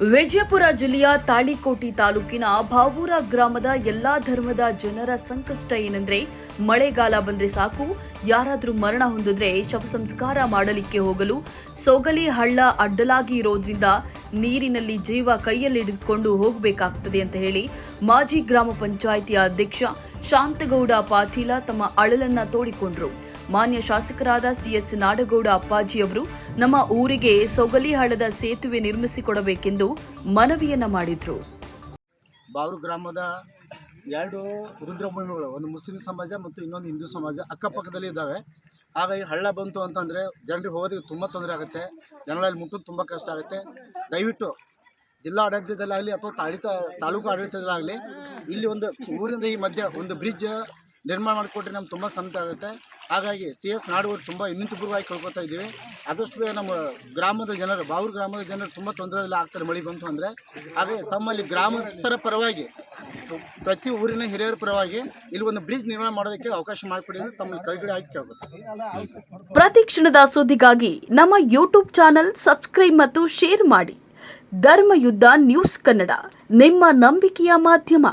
ವಿಜಯಪುರ ಜಿಲ್ಲೆಯ ತಾಳಿಕೋಟಿ ತಾಲೂಕಿನ ಭಾವೂರ ಗ್ರಾಮದ ಎಲ್ಲಾ ಧರ್ಮದ ಜನರ ಸಂಕಷ್ಟ ಏನಂದ್ರೆ ಮಳೆಗಾಲ ಬಂದ್ರೆ ಸಾಕು. ಯಾರಾದರೂ ಮರಣ ಹೊಂದಿದ್ರೆ ಶವ ಸಂಸ್ಕಾರ ಮಾಡಲಿಕ್ಕೆ ಹೋಗಲು ಸೋಗಲಿ ಹಳ್ಳ ಅಡ್ಡಲಾಗಿ ಇರೋದ್ರಿಂದ ನೀರಿನಲ್ಲಿ ಜೀವ ಕೈಯಲ್ಲಿಡಿದುಕೊಂಡು ಹೋಗಬೇಕಾಗ್ತದೆ ಅಂತ ಹೇಳಿ ಮಾಜಿ ಗ್ರಾಮ ಪಂಚಾಯಿತಿಯ ಅಧ್ಯಕ್ಷ ಶಾಂತಗೌಡ ಪಾಟೀಲ ತಮ್ಮ ಅಳಲನ್ನ ತೋಡಿಕೊಂಡ್ರು. ಮಾನ್ಯ ಶಾಸಕರಾದ ಸಿಎಸ್ ನಾಡಗೌಡ ಅಪ್ಪಾಜಿ ಅವರು ನಮ್ಮ ಊರಿಗೆ ಸೊಗಲಿ ಹಳ್ಳದ ಸೇತುವೆ ನಿರ್ಮಿಸಿಕೊಡಬೇಕೆಂದು ಮನವಿಯನ್ನ ಮಾಡಿದ್ರು. ಬಾವ್ರು ಗ್ರಾಮದ ಎರಡು ರುದ್ರಭೂಮಿಗಳು ಒಂದು ಮುಸ್ಲಿಂ ಸಮಾಜ ಮತ್ತು ಇನ್ನೊಂದು ಹಿಂದೂ ಸಮಾಜ ಅಕ್ಕಪಕ್ಕದಲ್ಲಿ ಇದ್ದಾವೆ. ಹಾಗಾಗಿ ಹಳ್ಳ ಬಂತು ಅಂತಂದರೆ ಜನರಿಗೆ ಹೋಗೋದಕ್ಕೆ ತುಂಬ ತೊಂದರೆ ಆಗುತ್ತೆ. ಜನರಲ್ಲಿ ಮುಟ್ಟೋದು ತುಂಬ ಕಷ್ಟ ಆಗುತ್ತೆ. ದಯವಿಟ್ಟು ಜಿಲ್ಲಾ ಆಡಳಿತದಲ್ಲಾಗಲಿ ಅಥವಾ ತಾಳಿತ ತಾಲೂಕು ಆಡಳಿತದಲ್ಲಾಗಲಿ, ಇಲ್ಲಿ ಒಂದು ಊರಿಂದ ಈ ಮಧ್ಯೆ ಒಂದು ಬ್ರಿಡ್ಜ್ ನಿರ್ಮಾಣ ಮಾಡಿಕೊಟ್ರೆ ನಮ್ಗೆ ತುಂಬ ಸಂತ ಆಗುತ್ತೆ. ಹಾಗಾಗಿ ಸಿ ಎಸ್ ನಾಡವರು ತುಂಬ ಇನ್ನಿತಪೂರ್ವವಾಗಿ ಕಳ್ಕೊತಾ ಇದ್ದೀವಿ. ಆದಷ್ಟು ಬೇಗ ನಮ್ಮ ಗ್ರಾಮದ ಜನರು, ಬಾವೂರು ಗ್ರಾಮದ ಜನರು ತುಂಬ ತೊಂದರೆಯಲ್ಲಿ ಆಗ್ತಾರೆ, ಮಳೆ ಬಂತು ಅಂದರೆ. ಹಾಗೆ ತಮ್ಮಲ್ಲಿ ಗ್ರಾಮಸ್ಥರ ಪರವಾಗಿ, ಪ್ರತಿ ಊರಿನ ಹಿರಿಯರ ಪರವಾಗಿ ಇಲ್ಲಿ ಒಂದು ಬ್ರಿಡ್ಜ್ ನಿರ್ಮಾಣ ಮಾಡೋದಕ್ಕೆ ಅವಕಾಶ ಮಾಡಿಕೊಡಿ ಅಂತ ತಮ್ಮಲ್ಲಿ ಕೈಗಡೆ ಹಾಕಿ ಕೇಳ್ಕೊತಾರೆ ಪ್ರತಿ ಕ್ಷಣದ ಸುದ್ದಿಗಾಗಿ ನಮ್ಮ ಯೂಟ್ಯೂಬ್ ಚಾನಲ್ ಸಬ್ಸ್ಕ್ರೈಬ್ ಮತ್ತು ಶೇರ್ ಮಾಡಿ. ಧರ್ಮಯುದ್ಧ ನ್ಯೂಸ್ ಕನ್ನಡ, ನಿಮ್ಮ ನಂಬಿಕೆಯ ಮಾಧ್ಯಮ.